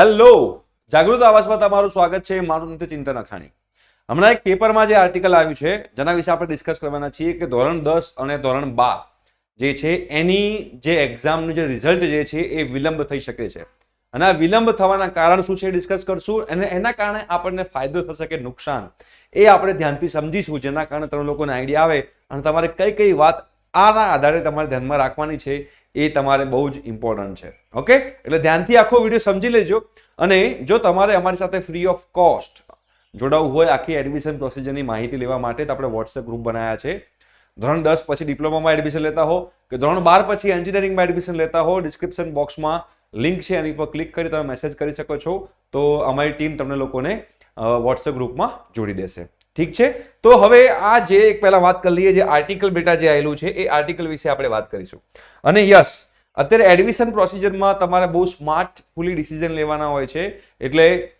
Hello. જાગૃત આવાસમાં તમારું સ્વાગત છે. મારું નથી ચિંતન અખાણી. હમણાં એક પેપરમાં જે આર્ટિકલ આવ્યું છે, જેના વિશે આપણે ડિસ્કસ કરવાના છીએ કે ધોરણ દસ અને ધોરણ બાર જે છે, એની જે એક્ઝામનું જે રિઝલ્ટ જે છે, એ વિલંબ થઈ શકે છે. અને આ વિલંબ થવાના કારણ શું છે ડિસ્કસ કરશું અને એના કારણે આપણને ફાયદો થશે કે નુકસાન એ આપણે ધ્યાનથી સમજીશું. જેના કારણે તમે લોકોને આઈડિયા આવે અને તમારે કઈ કઈ વાત આના આધારે તમારે ધ્યાનમાં રાખવાની છે એ તમારે બહુ જ ઇમ્પોર્ટન્ટ છે. ઓકે એટલે ધ્યાનથી આખો વીડિયો સમજી લેજો. અને જો તમારે અમારી સાથે ફ્રી ઓફ કોસ્ટ જોડાવવું હોય આખી એડમિશન પ્રોસિજરની માહિતી લેવા માટે, તો આપણે વોટ્સએપ ગ્રુપ બનાવ્યા છે. ધોરણ દસ પછી ડિપ્લોમામાં એડમિશન લેતા હો કે ધોરણ બાર પછી એન્જિનિયરિંગમાં એડમિશન લેતા હો ડિસ્ક્રિપ્શન બોક્સમાં લિંક છે, એની પર ક્લિક કરી તમે મેસેજ કરી શકો છો. તો અમારી ટીમ તમને લોકોને વોટ્સએપ ગ્રુપમાં જોડી દેશે. ઠીક છે? તો હવે આ જે એક પહેલા વાત કરી લઈએ, જે આર્ટિકલ બેટા જે આવેલું છે, એ આર્ટિકલ વિશે આપણે વાત કરીશું. અને યસ, અત્યારે એડમિશન પ્રોસિજરમાં તમારે બહુ સ્માર્ટ ફૂલી ડિસિઝન લેવાના હોય છે. એટલે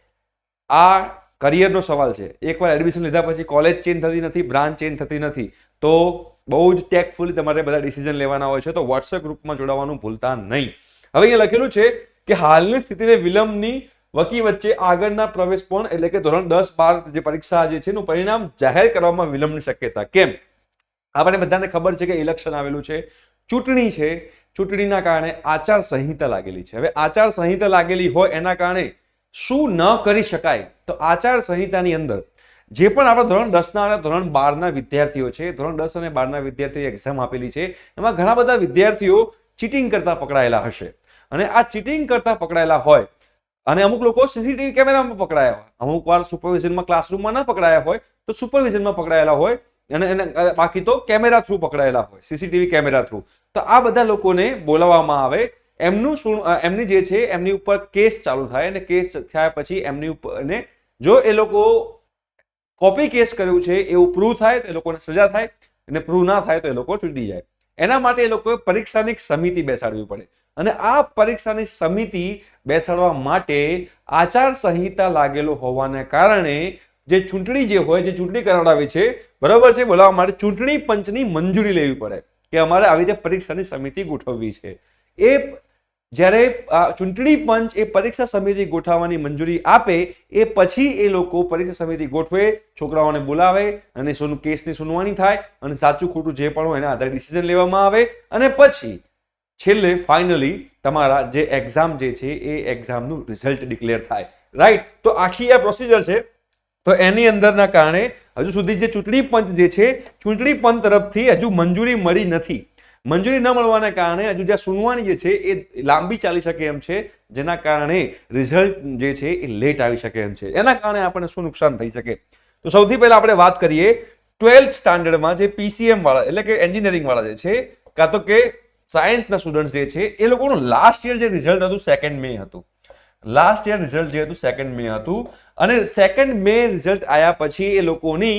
આ કરિયરનો સવાલ છે. એકવાર એડમિશન લીધા પછી કોલેજ ચેન્જ થતી નથી બ્રાન્ચ ચેન્જ થતી નથી. તો બહુ જ ટેકફુલી તમારે બધા ડિસિઝન લેવાના હોય છે. તો વોટ્સએપ ગ્રુપમાં જોડાવાનું ભૂલતા નહીં. હવે અહીંયા લખેલું છે કે હાલની સ્થિતિને વિલંબની વકી વચ્ચે આગળના પ્રવેશ પણ એટલે કે ધોરણ દસ બાર જે પરીક્ષા જે છે એનું પરિણામ જાહેર કરવામાં વિલંબની શક્યતા. કેમ? આપણે બધાને ખબર છે કે ઇલેક્શન આવેલું છે, ચૂંટણી છે. ચૂંટણીના કારણે આચાર સંહિતા લાગેલી છે. હવે આચાર સંહિતા લાગેલી હોય એના કારણે શું ન કરી શકાય? તો આચાર સંહિતાની અંદર જે પણ આપણા ધોરણ દસના અને ધોરણ બારના વિદ્યાર્થીઓ છે, ધોરણ દસ અને બારના વિદ્યાર્થીઓ એક્ઝામ આપેલી છે, એમાં ઘણા બધા વિદ્યાર્થીઓ ચીટિંગ કરતા પકડાયેલા હશે. અને આ ચીટિંગ કરતા પકડાયેલા હોય અને અમુક લોકો સીસીટીવી કેમેરામાં પકડાયા હોય. અમુક વાર સુપરવિઝનમાં ક્લાસરૂમમાં ના પકડાયા હોય, તો સુપરવિઝનમાં પકડાયેલા હોય અને એને બાકી તો કેમેરા થ્રુ પકડાયેલા હોય સીસીટીવી કેમેરા થ્રુ તો આ બધા લોકોને બોલાવવામાં આવે. એમનું શું એમની જે છે, એમની ઉપર કેસ ચાલુ થાય અને કેસ થયા પછી એમની ઉપર અને જો એ લોકો કોપી કેસ કર્યું છે, એવું પ્રૂવ થાય, તો એ લોકોને સજા થાય અને પ્રૂવ ના થાય તો એ લોકો છૂટી જાય. એના માટે એ લોકોએ પરીક્ષાની સમિતિ બેસાડવી પડે. અને આ પરીક્ષાની સમિતિ બેસાડવા માટે આચાર સંહિતા લાગેલો હોવાને કારણે જે ચૂંટણી જે હોય, જે ચૂંટણી કરાવડાવી છે, બરાબર છે, બોલાવવા માટે ચૂંટણી પંચની મંજૂરી લેવી પડે કે અમારે આવી રીતે પરીક્ષાની સમિતિ ગોઠવવી છે. એ જ્યારે ચૂંટણી પંચ એ પરીક્ષા સમિતિ ગોઠવવાની મંજૂરી આપે, એ પછી એ લોકો પરીક્ષા સમિતિ ગોઠવે, છોકરાઓને બોલાવે અને સોનું, કેસની સુનવાણી થાય અને સાચું ખોટું જે પણ હોય એના આધારે ડિસિઝન લેવામાં આવે અને પછી છેલ્લે ફાઇનલી તમારા જે એક્ઝામ જે છે, એ એક્ઝામનું રિઝલ્ટ ડિક્લેર થાય. રાઈટ તો આખી આ પ્રોસિજર છે. તો એની અંદરના કારણે હજુ સુધી જે ચૂંટણી પંચ જે છે, ચૂંટણી પંચ તરફથી હજુ મંજૂરી મળી નથી. મંજૂરી ન મળવાના કારણે હજુ જ્યાં સુનવાણી જે છે, એ લાંબી ચાલી શકે એમ છે. જેના કારણે રિઝલ્ટ જે છે, એ લેટ આવી શકે એમ છે. એના કારણે આપણને શું નુકસાન થઈ શકે? તો સૌથી પહેલા આપણે વાત કરીએ ટ્વેલ્થ સ્ટાન્ડર્ડમાં જે પીસીએમ વાળા, એટલે કે એન્જિનિયરિંગ વાળા જે છે, કાં તો કે સાયન્સના સ્ટુડન્ટ જે છે, એ લોકોનું લાસ્ટ યર જે રિઝલ્ટ હતું સેકન્ડ મે હતું. લાસ્ટ યર રિઝલ્ટ જે હતું સેકન્ડ મે હતું. અને સેકન્ડ મે રિઝલ્ટ આવ્યા પછી એ લોકોની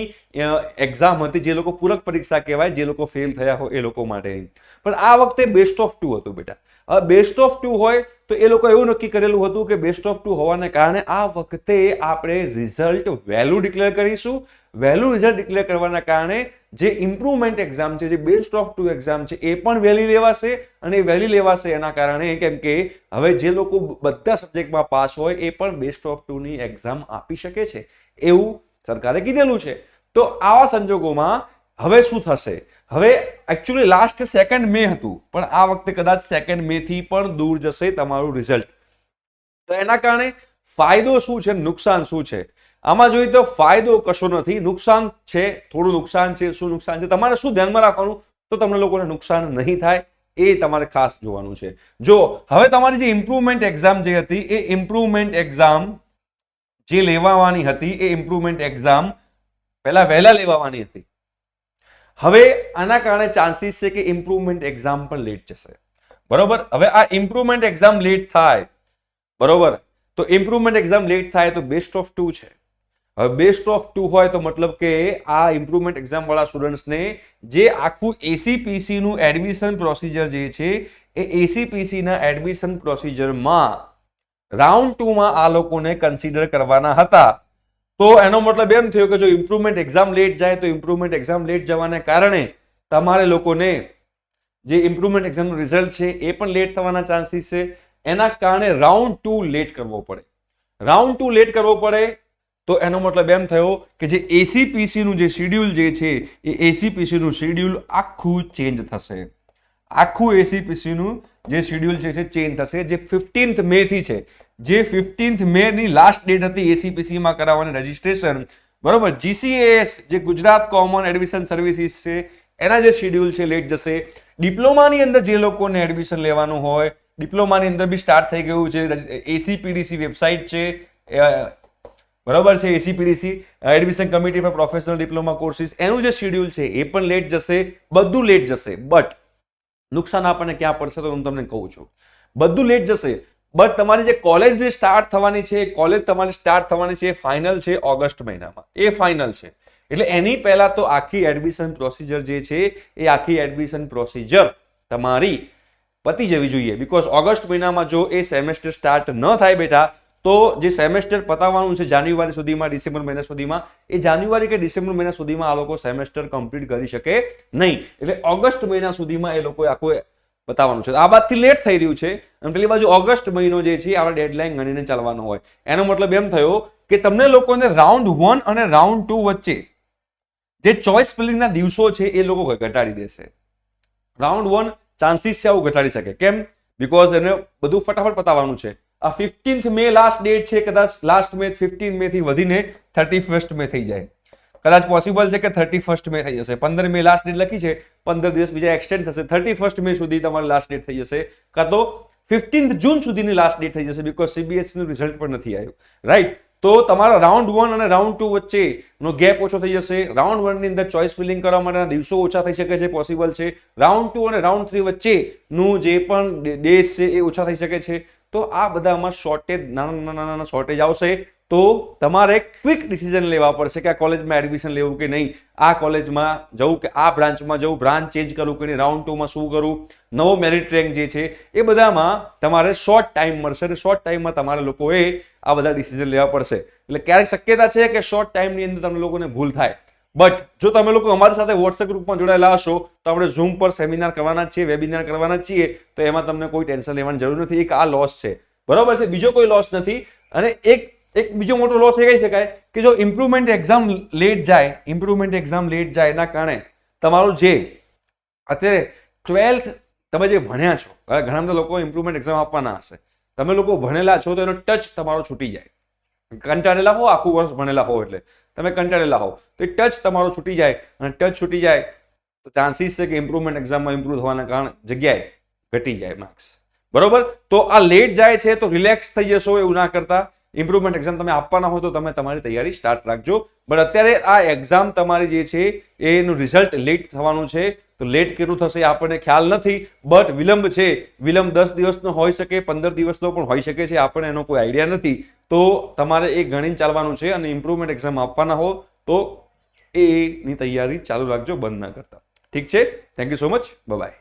એક્ઝામ હતી, જે લોકો પૂરક પરીક્ષા કહેવાય, જે લોકો ફેલ થયા હોય એ લોકો માટેની. પણ આ વખતે બેસ્ટ ઓફ ટુ હતું બેટા. હવે બેસ્ટ ઓફ ટુ હોય તો એ લોકો એવું નક્કી કરેલું હતું કે બેસ્ટ ઓફ ટુ હોવાને કારણે આ વખતે આપણે રિઝલ્ટ વહેલું ડિક્લેર કરીશું. વહેલું રિઝલ્ટ ડિક્લેર કરવાના કારણે જે ઇમ્પ્રુવમેન્ટ એક્ઝામ છે, જે બેસ્ટ ઓફ ટુ એક્ઝામ છે, એ પણ વહેલી લેવાશે અને વહેલી લેવાશે એના કારણે કેમ કે હવે જે લોકો બધા સબ્જેક્ટમાં પાસ હોય એ પણ બેસ્ટ ઓફ ટુની એક્ઝામ આપી શકે છે. એવું સરકારે કીધેલું છે. તો આવા સંજોગોમાં હવે શું થશે? હવે એકચ્યુઅલી લાસ્ટ સેકન્ડ મે હતું, પણ આ વખતે કદાચ સેકન્ડ મે થી પણ દૂર જશે તમારું રિઝલ્ટ તો એના કારણે ફાયદો શું છે, નુકસાન શું છે? આમાં જોઈએ તો ફાયદો કશો નથી, નુકસાન છે, થોડું નુકસાન છે, શું નુકસાન છે, તમારે શું ધ્યાનમાં રાખવાનું? તો તમને લોકોને નુકસાન નહીં થાય, એ તમારે ખાસ જોવાનું છે. જો, હવે તમારી જે ઇમ્પ્રુવમેન્ટ એક્ઝામ જે હતી, એ ઇમ્પ્રુવમેન્ટ એક્ઝામ જે લેવાની હતી, એ ઇમ્પ્રુવમેન્ટ એક્ઝામ પહેલા વહેલા લેવાની હતી. હવે આના કારણે ચાન્સીસ છે કે ઇમ્પ્રુવમેન્ટ એક્ઝામ પણ લેટ જશે. બરોબર? હવે આ ઇમ્પ્રુવમેન્ટ એક્ઝામ લેટ થાય. બરોબર? તો ઇમ્પ્રુવમેન્ટ એક્ઝામ લેટ થાય તો બેસ્ટ ઓફ ટુ છે. હવે બેસ્ટ ઓફ ટુ હોય તો મતલબ કે આ ઇમ્પ્રુવમેન્ટ એક્ઝામ વાળા સ્ટુડન્ટ્સને જે આખું એસીપીસી નું એડમિશન પ્રોસિજર જે છે, એ એસીપીસી ના એડમિશન પ્રોસિજરમાં રાઉન્ડ ટુમાં આ લોકોને કન્સિડર કરવાના હતા. તો એનો મતલબ એમ થયો કે જો ઇમ્પ્રુવમેન્ટ એક્ઝામ લેટ જાય તો ઇમ્પ્રુવમેન્ટ એક્ઝામ લેટ જવાને કારણે તમારે લોકોને જે ઇમ્પ્રુવમેન્ટ એક્ઝામનું રિઝલ્ટ છે એ પણ લેટ થવાના ચાન્સીસ છે. એના કારણે રાઉન્ડ ટુ લેટ કરવો પડે. રાઉન્ડ ટુ લેટ કરવો પડે તો એનો મતલબ એમ થયો કે જે એસીપીસીનું જે શિડ્યુલ જે છે, એ એસીપીસીનું શિડ્યુલ આખું ચેન્જ થશે. આખું એસીપીસીનું જે શિડ્યુલ જે છે ચેન્જ થશે. જે ફિફ્ટીન્થ મેથી છે. જે ફિફ્ટીન્થ મેની લાસ્ટ ડેટ હતી એસીપીસીમાં કરાવવાની રજીસ્ટ્રેશન બરોબર? જીસીએસ જે ગુજરાત કોમન એડમિશન સર્વિસીસ છે, એના જે શિડ્યુલ છે લેટ જશે. ડિપ્લોમાની અંદર જે લોકોને એડમિશન લેવાનું હોય ડિપ્લોમાની અંદર બી સ્ટાર્ટ થઈ ગયું છે. એસીપીડીસી વેબસાઇટ છે બરાબર છે એસીપીડીસી એડમિશન કમિટી પર પ્રોફેશનલ ડિપ્લોમા કોર્સિસ એનું જે શિડ્યુલ છે, એ પણ લેટ જશે, બધું લેટ જશે. બટ નુકસાન આપણને ક્યાં પડશે તો હું તમને કહું છું. બધું લેટ જશે બટ તમારી જે કોલેજ જે સ્ટાર્ટ થવાની છે કોલેજ તમારી સ્ટાર્ટ થવાની છે, એ ફાઇનલ છે ઓગસ્ટ મહિનામાં. એ ફાઇનલ છે. એટલે એની પહેલા તો આખી એડમિશન પ્રોસિજર જે છે, એ આખી એડમિશન પ્રોસિજર તમારી પતી જવી જોઈએ. બિકોઝ ઓગસ્ટ મહિનામાં જો એ સેમેસ્ટર સ્ટાર્ટ ન થાય બેટા તો જે સેમેસ્ટર પતાવવાનું છે જાન્યુઆરી સુધીમાં, ડિસેમ્બર મહિના સુધીમાં, એ જાન્યુઆરી કે ડિસેમ્બર મહિના સુધીમાં આ લોકો સેમેસ્ટર કમ્પ્લીટ કરી શકે નહીં. એટલે ઓગસ્ટ મહિના સુધીમાં એ લોકો આખું બતાવવાનું છે. આ બાદથી લેટ થઈ રહ્યું છે. અને પેલી બાજુ ઓગસ્ટ મહિનો જે છે, આપણે ડેડલાઇન ગણીને ચાલવાનો હોય. એનો મતલબ એમ થયો કે તમને લોકોને રાઉન્ડ વન અને રાઉન્ડ ટુ વચ્ચે જે ચોઇસ ફિલિંગના દિવસો છે, એ લોકો ઘટાડી દેશે. રાઉન્ડ વન ચાન્સીસ છે આવું ઘટાડી શકે. કેમ? બિકોઝ એને બધું ફટાફટ પતાવવાનું છે. ફિફ્ટીન્થ મે લાસ્ટ ડેટ છે, કદાચ લાસ્ટ મે ફિફ્ટીન મે થી વધીને થર્ટી ફર્સ્ટ મે થઈ જાય. કદાચ પોસિબલ છે કે થર્ટી ફર્સ્ટ મે થઈ જશે. પંદર મે લાસ્ટ ડેટ લખી છે, પંદર દિવસ બીજા એક્સટેન્ડ થશે. થર્ટી ફર્સ્ટ મે સુધી તમારી લાસ્ટ ડેટ થઈ જશે. કાં તો ફિફ્ટીન્થ જૂન સુધીની લાસ્ટ ડેટ થઈ જશે બીકોઝ સીબીએસઈનું રિઝલ્ટ પણ નથી આવ્યું. રાઈટ તો તમારા રાઉન્ડ વન અને રાઉન્ડ ટુ વચ્ચેનો ગેપ ઓછો થઈ જશે. રાઉન્ડ વનની અંદર ચોઇસ ફિલિંગ કરવા માટેના દિવસો ઓછા થઈ શકે છે પોસિબલ છે. રાઉન્ડ ટુ અને રાઉન્ડ થ્રી વચ્ચેનું જે પણ ડેઝ છે એ ઓછા થઈ શકે છે. તો આ બધામાં શોર્ટેજ નાના નાના નાના શોર્ટેજ આવશે. તો તમારે ક્વિક ડિસિઝન લેવા પડશે કે આ કોલેજમાં એડમિશન લેવું કે નહીં. આ કોલેજમાં જવું કે આ બ્રાન્ચમાં જવું બ્રાન્ચ ચેન્જ કરવું કે નહીં રાઉન્ડ ટુમાં શું કરવું, નવો મેરિટ રેન્ક જે છે, એ બધામાં તમારે શોર્ટ ટાઈમ મળશે. અને શોર્ટ ટાઈમમાં તમારે લોકોએ આ બધા ડિસિઝન લેવા પડશે. એટલે ક્યારેક શક્યતા છે કે શોર્ટ ટાઈમની અંદર તમને લોકોને ભૂલ થાય. બટ જો તમે લોકો અમારી સાથે વોટ્સએપ ગ્રુપમાં જોડાયેલા હશો, તો આપણે ઝૂમ પર સેમિનાર કરવાના છીએ વેબિનાર કરવાના છીએ, તો એમાં તમને કોઈ ટેન્શન લેવાની જરૂર નથી. એક આ લોસ છે. બરોબર છે? બીજો કોઈ લોસ નથી. અને એક એક બીજો મોટો લોસ એ કહી શકાય કે જો ઇમ્પ્રુવમેન્ટ એક્ઝામ લેટ જાય ઇમ્પ્રુવમેન્ટ એક્ઝામ લેટ જાય એના કારણે તમારું જે અત્યારે ટ્વેલ્થ તમે જે ભણ્યા છો ઘણા બધા લોકો ઇમ્પ્રુવમેન્ટ એક્ઝામ આપવાના હશે. તમે લોકો ભણેલા છો તો એનો ટચ તમારો છૂટી જાય. કંટાળેલા હો, આખું વર્ષ ભણેલા હો એટલે. તમે કંટાળેલા હો. તો એ ટચ તમારો છૂટી જાય અને ટચ છૂટી જાય તો ચાન્સીસ છે કે ઇમ્પ્રુવમેન્ટ એક્ઝામમાં ઇમ્પ્રુવ થવાના કારણે જગ્યાએ ઘટી જાય માર્ક્સ બરોબર? તો આ લેટ જાય છે તો રિલેક્સ થઈ જશો એવું ના કરતા. ઇમ્પ્રુવમેન્ટ એક્ઝામ તમે આપવાના હોય તો તમે તમારી તૈયારી સ્ટાર્ટ રાખજો. બટ અત્યારે આ એક્ઝામ તમારી જે છે, એનું રિઝલ્ટ લેટ થવાનું છે. તો લેટ કેટલું થશે આપણને ખ્યાલ નથી બટ વિલંબ છે. વિલંબ દસ દિવસનો હોઈ શકે, પંદર દિવસનો પણ હોઈ શકે છે, આપણને એનો કોઈ આઈડિયા નથી. તો તમારે એ ગણીને ચાલવાનું છે અને ઇમ્પ્રુવમેન્ટ એક્ઝામ આપવાના હો, તો એની તૈયારી ચાલુ રાખજો, બંધ ના કરતા. ઠીક છે? Thank you so much bye